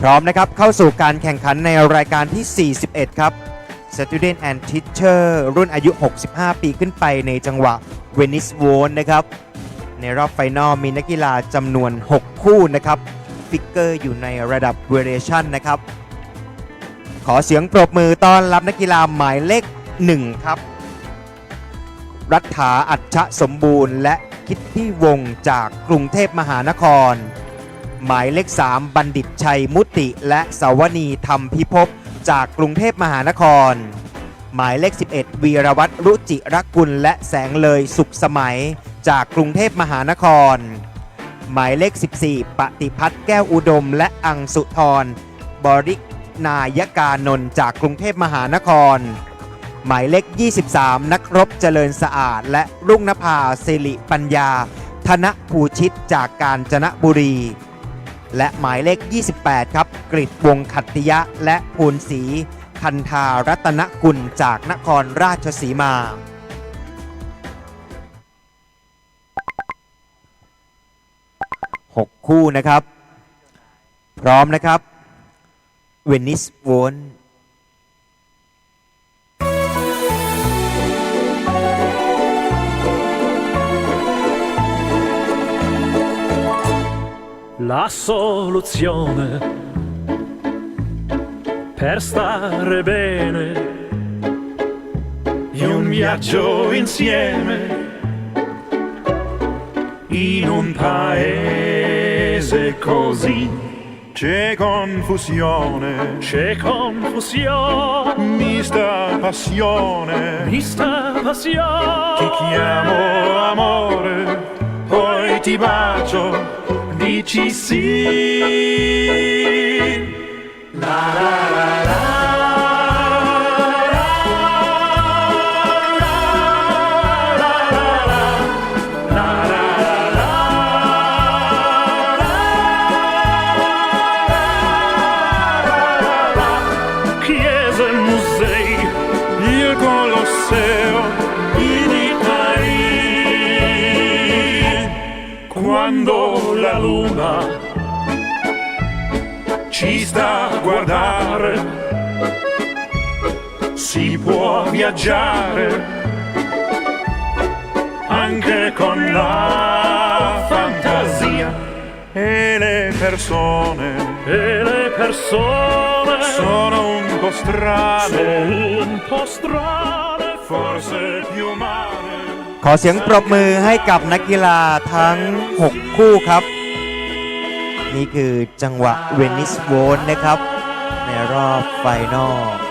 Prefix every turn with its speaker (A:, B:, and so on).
A: พร้อมนะครับเข้าสู่การแข่งขันในรายการที่ 41 ครับ Student and Teacher รุ่นอายุ 65 ปีขึ้นไปในจังหวะเวนิสโวนนะครับ ในรอบไฟนอลมีนักกีฬาจำนวน 6 คู่นะครับฟิกเกอร์อยู่ในระดับเวเรชั่นนะครับ ขอเสียงปรบมือต้อนรับนักกีฬาหมายเลข 1 ครับ รัฐาอัจฉสมบูรณ์ และคิดที่วงจากกรุงเทพมหานคร หมายเลข 3 บัณฑิตชัยมุติ และสาวนีธรรมพิภพจากกรุงเทพมหานคร หมายเลข 11 วีรวัตรรุจิรกุลและแสงเลยสุขสมัย จากกรุงเทพมหานคร หมายเลข 14 ปฏิพัฒน์แก้วอุดม และอังสุธรบริกนายกานนท์จากกรุงเทพมหานคร หมายเลข 23 นักรบเจริญสะอาด และรุ่งนภาสิริปัญญา ธนภูชิตจากกาญจนบุรี และหมายเลข 28 ครับ กริดวงขัตติยะและภูนศรีคันธารัตนกุลจากนครราชสีมา 6 คู่นะครับ พร้อมนะครับเวนิสโวน
B: La soluzione per stare bene di un viaggio insieme in un paese così
C: C'è confusione,
B: c'è confusione,
C: mista passione.
B: mista passione.
C: Ti chiamo amore, poi ti bacio, sì. La la la
B: quando la luna
C: ci sta a guardare, si può viaggiare anche con la fantasia. E le persone
B: e le persone
C: sono un po' strane,
B: sono un po' strane,
C: forse più umane.
A: ขอเสียงปรบมือให้กับนักกีฬาทั้ง 6 คู่ครับ นี่คือจังหวะเวนิสโวนนะครับ ในรอบไฟนอล